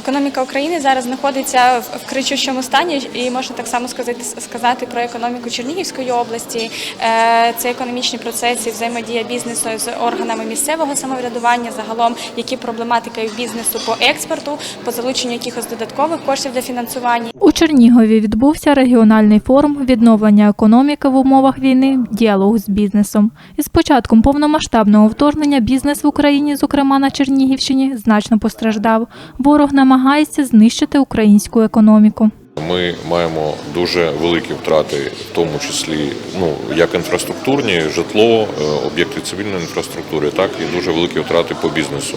Економіка України зараз знаходиться в кричущому стані, і можна так само сказати сказати про економіку Чернігівської області. Е, Це економічні процеси, взаємодія бізнесу з органами місцевого самоврядування, загалом які проблематика бізнесу по експорту, по залученню якихось додаткових коштів для фінансування. У Чернігові відбувся регіональний форум відновлення економіки в умовах війни, діалог з бізнесом. Із початком повномасштабного вторгнення бізнес в Україні, зокрема на Чернігівщині, значно постраждав. Ворог намагається знищити українську економіку. Ми маємо дуже великі втрати, в тому числі ну як інфраструктурні, житло, е, об'єкти цивільної інфраструктури, так і дуже великі втрати по бізнесу.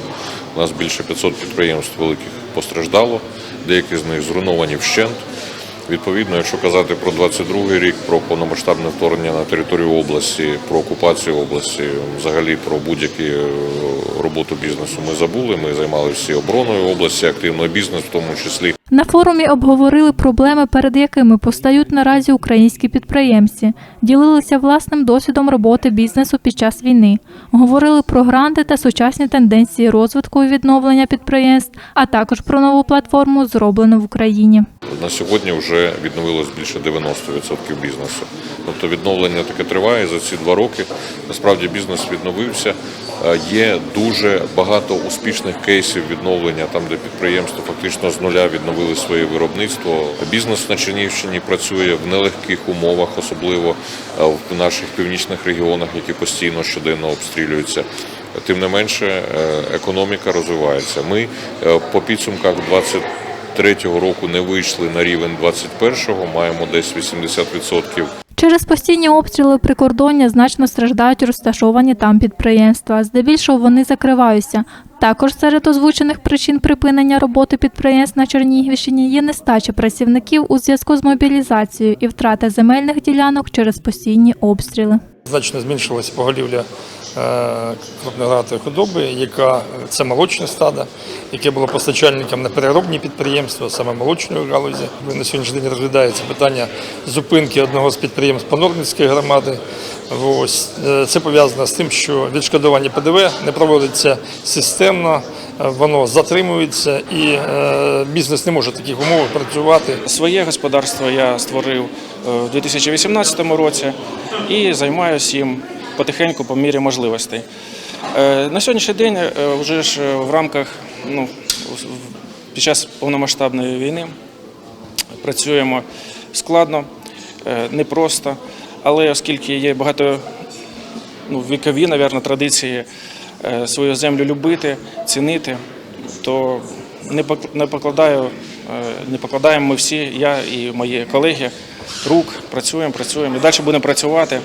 У нас більше 500 підприємств великих постраждало, деякі з них зруйновані вщент. Відповідно, якщо казати про 22 рік, про повномасштабне вторгнення на територію області, про окупацію області, взагалі про будь-які е, роботу бізнесу, ми забули. Ми займалися обороною області, активно бізнес, в тому числі. На форумі обговорили проблеми, перед якими постають наразі українські підприємці, ділилися власним досвідом роботи бізнесу під час війни, говорили про гранти та сучасні тенденції розвитку і відновлення підприємств, а також про нову платформу, зроблену в Україні. На сьогодні вже відновилось більше 90% бізнесу. Тобто відновлення таке триває за ці два роки. Насправді бізнес відновився. Е, Є дуже багато успішних кейсів відновлення, там де підприємства фактично з нуля відновили своє виробництво. Бізнес на Чернігівщині працює в нелегких умовах, особливо е, в наших північних регіонах, які постійно щоденно обстрілюються. Тим не менше, е, економіка розвивається. Ми по підсумках 20 23-го року не вийшли на рівень 21-го, маємо десь 80%. Через постійні обстріли прикордоння значно страждають розташовані там підприємства. Здебільшого вони закриваються. Також серед озвучених причин припинення роботи підприємств на Чернігівщині є нестача працівників у зв'язку з мобілізацією і втрата земельних ділянок через постійні обстріли. Значно зменшилася поголівля крупногратої худоби, яка це молочне стадо, яке було постачальником на переробні підприємства, саме молочної галузі. На сьогоднішній день розглядається питання зупинки одного з підприємств Понорницької громади. Ось Е, це пов'язано з тим, що відшкодування ПДВ не проводиться системно, е, воно затримується і е, бізнес не може в таких умовах працювати. Своє господарство я створив е, в 2018 році і займаюся їм потихеньку по мірі можливостей. Е, На сьогоднішній день е, вже ж е, в рамках ну, під час повномасштабної війни працюємо складно, непросто, але оскільки є багато ну, вікові, мабуть, традиції свою землю любити, цінити, то не пок- покладаю, не покладаємо ми всі, я і мої колеги, рук, працюємо, працюємо і далі будемо працювати.